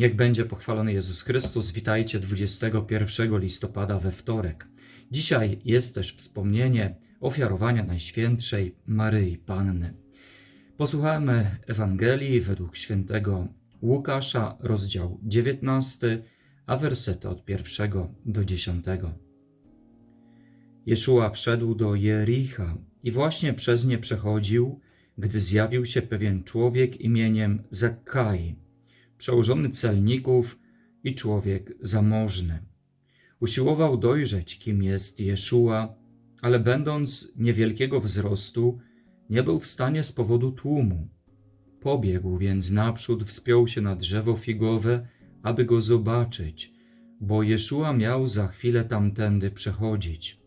Niech będzie pochwalony Jezus Chrystus. Witajcie 21 listopada we wtorek. Dzisiaj jest też wspomnienie ofiarowania Najświętszej Maryi Panny. Posłuchajmy Ewangelii według świętego Łukasza, rozdział 19, a wersety od 1 do 10. Jeszua wszedł do Jericha i właśnie przez nie przechodził, gdy zjawił się pewien człowiek imieniem Zakkai, przełożony celników i człowiek zamożny. Usiłował dojrzeć, kim jest Jeszua, ale będąc niewielkiego wzrostu, nie był w stanie z powodu tłumu. Pobiegł więc naprzód, wspiął się na drzewo figowe, aby go zobaczyć, bo Jeszua miał za chwilę tamtędy przechodzić.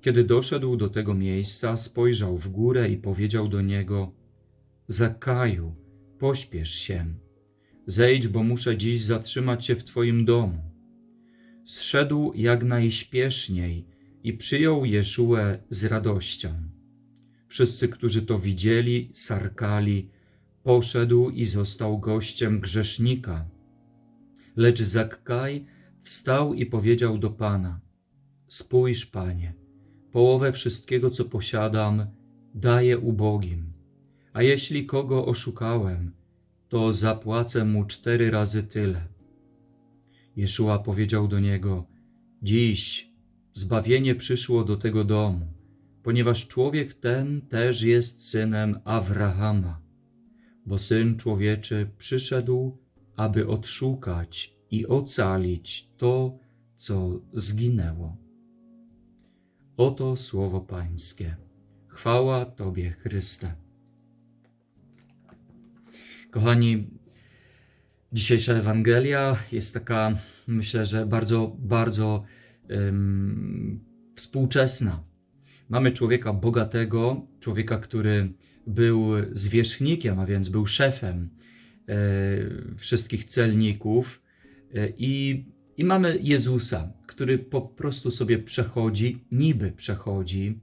Kiedy doszedł do tego miejsca, spojrzał w górę i powiedział do niego: Zakaju, pośpiesz się. Zejdź, bo muszę dziś zatrzymać się w twoim domu. Zszedł jak najśpieszniej i przyjął Jeszułę z radością. Wszyscy, którzy to widzieli, sarkali, poszedł i został gościem grzesznika. Lecz Zakkaj wstał i powiedział do Pana: Spójrz, Panie, połowę wszystkiego, co posiadam, daję ubogim. A jeśli kogo oszukałem, to zapłacę mu cztery razy tyle. Jeszua powiedział do niego: Dziś zbawienie przyszło do tego domu, ponieważ człowiek ten też jest synem Abrahama, bo syn człowieczy przyszedł, aby odszukać i ocalić to, co zginęło. Oto słowo Pańskie. Chwała Tobie, Chryste. Kochani, dzisiejsza Ewangelia jest taka, myślę, że bardzo, bardzo um, współczesna. Mamy człowieka bogatego, człowieka, który był zwierzchnikiem, a więc był szefem e, wszystkich celników, e, i, i mamy Jezusa, który po prostu sobie przechodzi, niby przechodzi,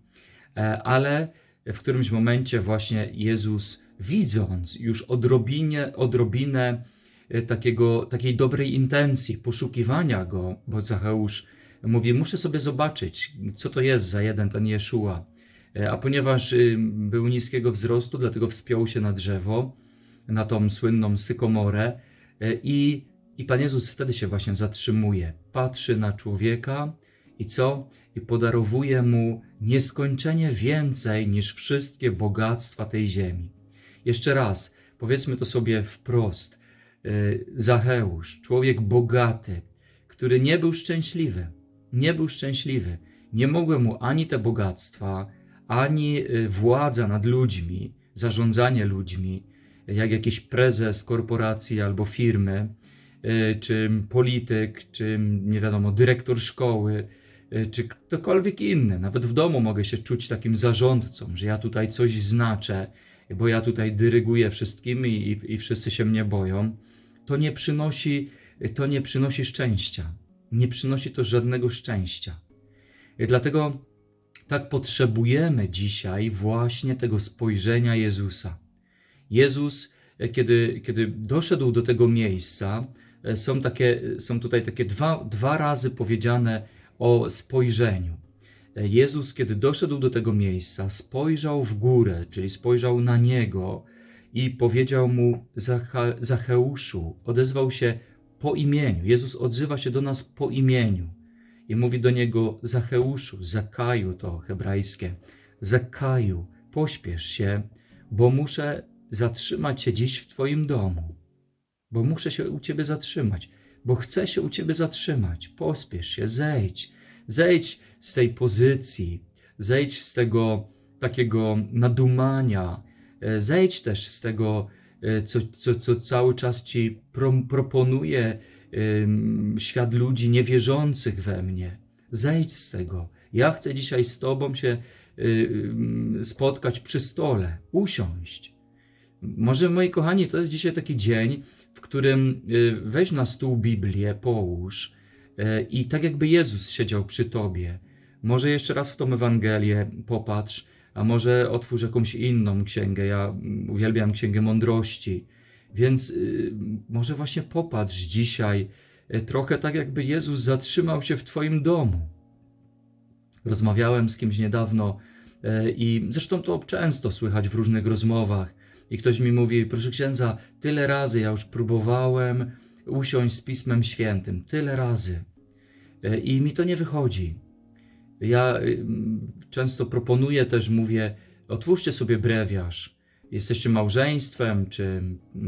e, ale w którymś momencie właśnie Jezus, widząc już odrobinie, odrobinę e, takiego, takiej dobrej intencji, poszukiwania Go, bo Zacheusz mówi, muszę sobie zobaczyć, co to jest za jeden ten Jeszua. E, A ponieważ y, był niskiego wzrostu, dlatego wspiął się na drzewo, na tą słynną sykomorę e, i, i Pan Jezus wtedy się właśnie zatrzymuje, patrzy na człowieka i co? I podarowuje mu nieskończenie więcej niż wszystkie bogactwa tej ziemi. Jeszcze raz, powiedzmy to sobie wprost. E, Zacheusz, człowiek bogaty, który nie był szczęśliwy, nie był szczęśliwy. Nie mogły mu ani te bogactwa, ani y, władza nad ludźmi, zarządzanie ludźmi, jak jakiś prezes korporacji albo firmy, y, czy polityk, czy nie wiadomo, dyrektor szkoły, czy ktokolwiek inny. Nawet w domu mogę się czuć takim zarządcą, że ja tutaj coś znaczę, bo ja tutaj dyryguję wszystkimi i, i wszyscy się mnie boją. To nie przynosi, to nie przynosi szczęścia. Nie przynosi to żadnego szczęścia. I dlatego tak potrzebujemy dzisiaj właśnie tego spojrzenia Jezusa. Jezus, e, kiedy, kiedy doszedł do tego miejsca, e, są, takie, są tutaj takie dwa, dwa razy powiedziane o spojrzeniu. Jezus, kiedy doszedł do tego miejsca, spojrzał w górę, czyli spojrzał na niego i powiedział mu: Zacheuszu, odezwał się po imieniu. Jezus odzywa się do nas po imieniu i mówi do niego Zacheuszu, Zakaju to hebrajskie, Zakaju, pośpiesz się, bo muszę zatrzymać się dziś w Twoim domu, bo muszę się u Ciebie zatrzymać, bo chcę się u Ciebie zatrzymać, pospiesz się, zejdź, zejdź z tej pozycji, zejdź z tego takiego nadumania, e, zejdź też z tego, e, co, co, co cały czas Ci pro, proponuje ym, świat ludzi niewierzących we mnie. Zejdź z tego. Ja chcę dzisiaj z Tobą się ym, spotkać przy stole, usiąść. Może, moi kochani, to jest dzisiaj taki dzień, w którym y, weź na stół Biblię, połóż y, i tak jakby Jezus siedział przy Tobie. Może jeszcze raz w tą Ewangelię popatrz, a może otwórz jakąś inną księgę. Ja uwielbiam Księgę Mądrości Więc y, może właśnie popatrz dzisiaj, trochę tak jakby Jezus zatrzymał się w Twoim domu. Rozmawiałem z kimś niedawno i zresztą to często słychać w różnych rozmowach. I ktoś mi mówi, proszę księdza, tyle razy ja już próbowałem usiąść z Pismem Świętym, tyle razy. Y, I mi to nie wychodzi. Ja y, często proponuję też, mówię, otwórzcie sobie brewiarz. Jesteście małżeństwem, czy,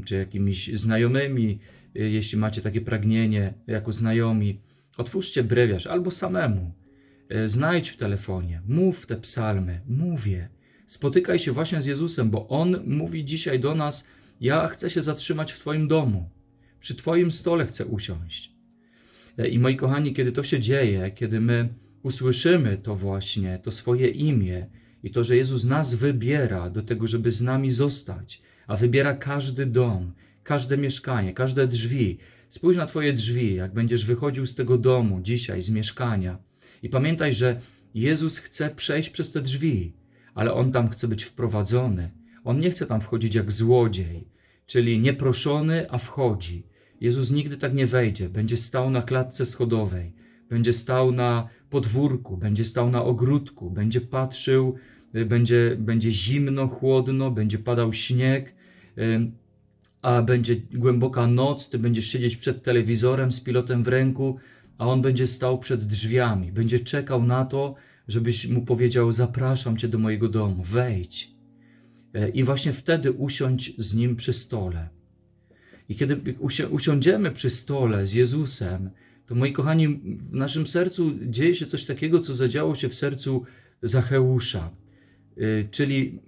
czy jakimiś znajomymi, y, jeśli macie takie pragnienie jako znajomi, otwórzcie brewiarz albo samemu. Znajdź w telefonie, mów te psalmy, mówię. Spotykaj się właśnie z Jezusem, bo On mówi dzisiaj do nas: Ja chcę się zatrzymać w Twoim domu, przy Twoim stole chcę usiąść. Y, I moi kochani, kiedy to się dzieje, kiedy my usłyszymy to właśnie, to swoje imię i to, że Jezus nas wybiera do tego, żeby z nami zostać, a wybiera każdy dom, każde mieszkanie, każde drzwi. Spójrz na Twoje drzwi, jak będziesz wychodził z tego domu dzisiaj, z mieszkania. I pamiętaj, że Jezus chce przejść przez te drzwi, ale On tam chce być wprowadzony. On nie chce tam wchodzić jak złodziej, czyli nieproszony, a wchodzi. Jezus nigdy tak nie wejdzie, będzie stał na klatce schodowej, będzie stał na podwórku, będzie stał na ogródku, będzie patrzył, y, będzie, będzie zimno, chłodno, będzie padał śnieg, y, a będzie głęboka noc, ty będziesz siedzieć przed telewizorem z pilotem w ręku, a on będzie stał przed drzwiami, będzie czekał na to, żebyś mu powiedział: Zapraszam cię do mojego domu, wejdź. Y, I właśnie wtedy usiądź z nim przy stole. I kiedy usi- usiądziemy przy stole z Jezusem, to moi kochani, w naszym sercu dzieje się coś takiego, co zadziało się w sercu Zacheusza. Y, Czyli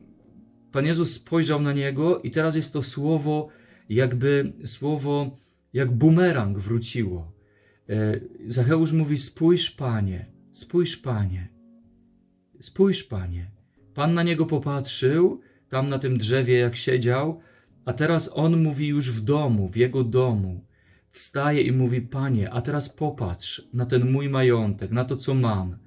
Pan Jezus spojrzał na niego i teraz jest to słowo, jakby słowo, jak bumerang wróciło. Y, Zacheusz mówi: Spójrz, panie, spójrz, panie, spójrz, panie. Pan na niego popatrzył, tam na tym drzewie, jak siedział, a teraz on mówi już w domu, w jego domu wstaje i mówi: Panie, a teraz popatrz na ten mój majątek, na to, co mam.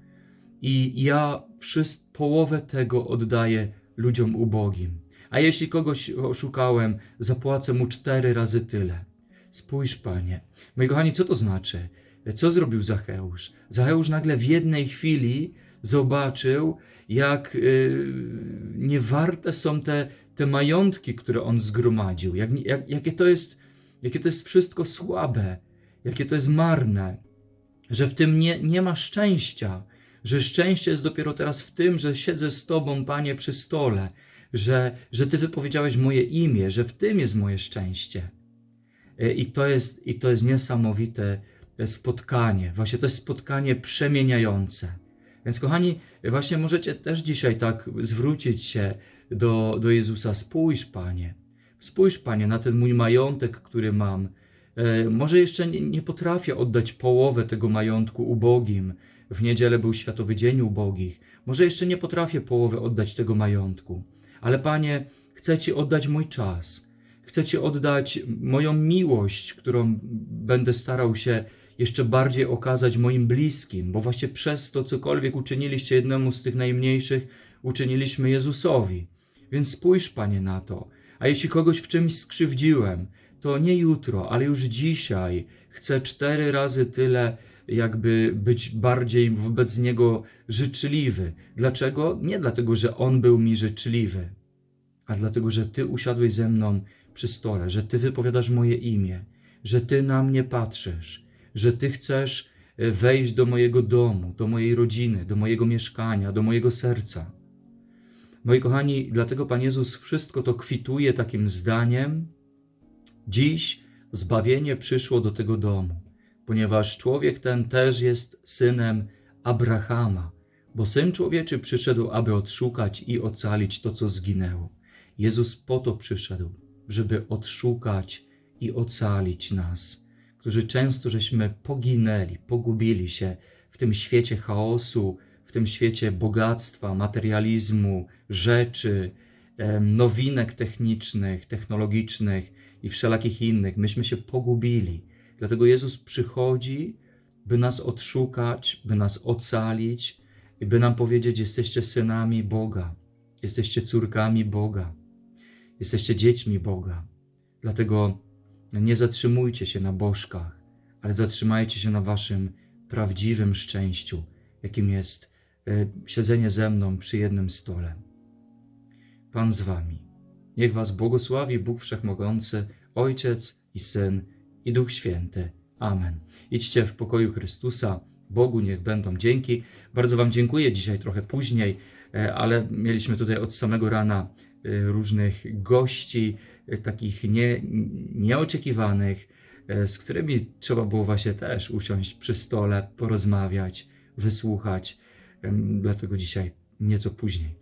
I ja wszystko, połowę tego oddaję ludziom ubogim. A jeśli kogoś oszukałem, zapłacę mu cztery razy tyle. Spójrz, panie. Moi kochani, co to znaczy? Co zrobił Zacheusz? Zacheusz nagle w jednej chwili zobaczył, jak yy, niewarte są te, te majątki, które on zgromadził, jak, jak, jakie to jest jakie to jest wszystko słabe, jakie to jest marne, że w tym nie, nie ma szczęścia, że szczęście jest dopiero teraz w tym, że siedzę z Tobą, Panie, przy stole, że, że Ty wypowiedziałeś moje imię, że w tym jest moje szczęście. I to jest, i to jest niesamowite spotkanie. Właśnie to jest spotkanie przemieniające. Więc, kochani, właśnie możecie też dzisiaj tak zwrócić się do, do Jezusa. Spójrz, Panie. Spójrz, Panie, na ten mój majątek, który mam. E, może jeszcze nie, nie potrafię oddać połowę tego majątku ubogim. W niedzielę był Światowy Dzień Ubogich. Może jeszcze nie potrafię połowy oddać tego majątku. Ale, Panie, chcę Ci oddać mój czas. Chcę Ci oddać moją miłość, którą będę starał się jeszcze bardziej okazać moim bliskim, bo właśnie przez to, cokolwiek uczyniliście jednemu z tych najmniejszych, uczyniliśmy Jezusowi. Więc spójrz, Panie, na to. A jeśli kogoś w czymś skrzywdziłem, to nie jutro, ale już dzisiaj chcę cztery razy tyle, jakby być bardziej wobec niego życzliwy. Dlaczego? Nie dlatego, że on był mi życzliwy, a dlatego, że ty usiadłeś ze mną przy stole, że ty wypowiadasz moje imię, że ty na mnie patrzysz, że ty chcesz e, wejść do mojego domu, do mojej rodziny, do mojego mieszkania, do mojego serca. Moi kochani, dlatego Pan Jezus wszystko to kwituje takim zdaniem. Dziś zbawienie przyszło do tego domu, ponieważ człowiek ten też jest synem Abrahama, bo syn człowieczy przyszedł, aby odszukać i ocalić to, co zginęło. Jezus po to przyszedł, żeby odszukać i ocalić nas, którzy często żeśmy poginęli, pogubili się w tym świecie chaosu, w tym świecie bogactwa, materializmu, rzeczy, nowinek technicznych, technologicznych i wszelakich innych. Myśmy się pogubili. Dlatego Jezus przychodzi, by nas odszukać, by nas ocalić i by nam powiedzieć: Jesteście synami Boga, jesteście córkami Boga, jesteście dziećmi Boga. Dlatego nie zatrzymujcie się na bożkach, ale zatrzymajcie się na waszym prawdziwym szczęściu, jakim jest e, siedzenie ze mną przy jednym stole. Pan z wami. Niech was błogosławi Bóg Wszechmogący, Ojciec i Syn i Duch Święty. Amen. Idźcie w pokoju Chrystusa. Bogu niech będą dzięki. Bardzo Wam dziękuję dzisiaj trochę później, e, ale mieliśmy tutaj od samego rana e, różnych gości, takich nie, nieoczekiwanych, e, z którymi trzeba było właśnie też usiąść przy stole, porozmawiać, wysłuchać. Dlatego dzisiaj nieco później.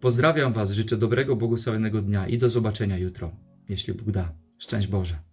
Pozdrawiam Was, życzę dobrego, błogosławionego dnia i do zobaczenia jutro, jeśli Bóg da. Szczęść Boże.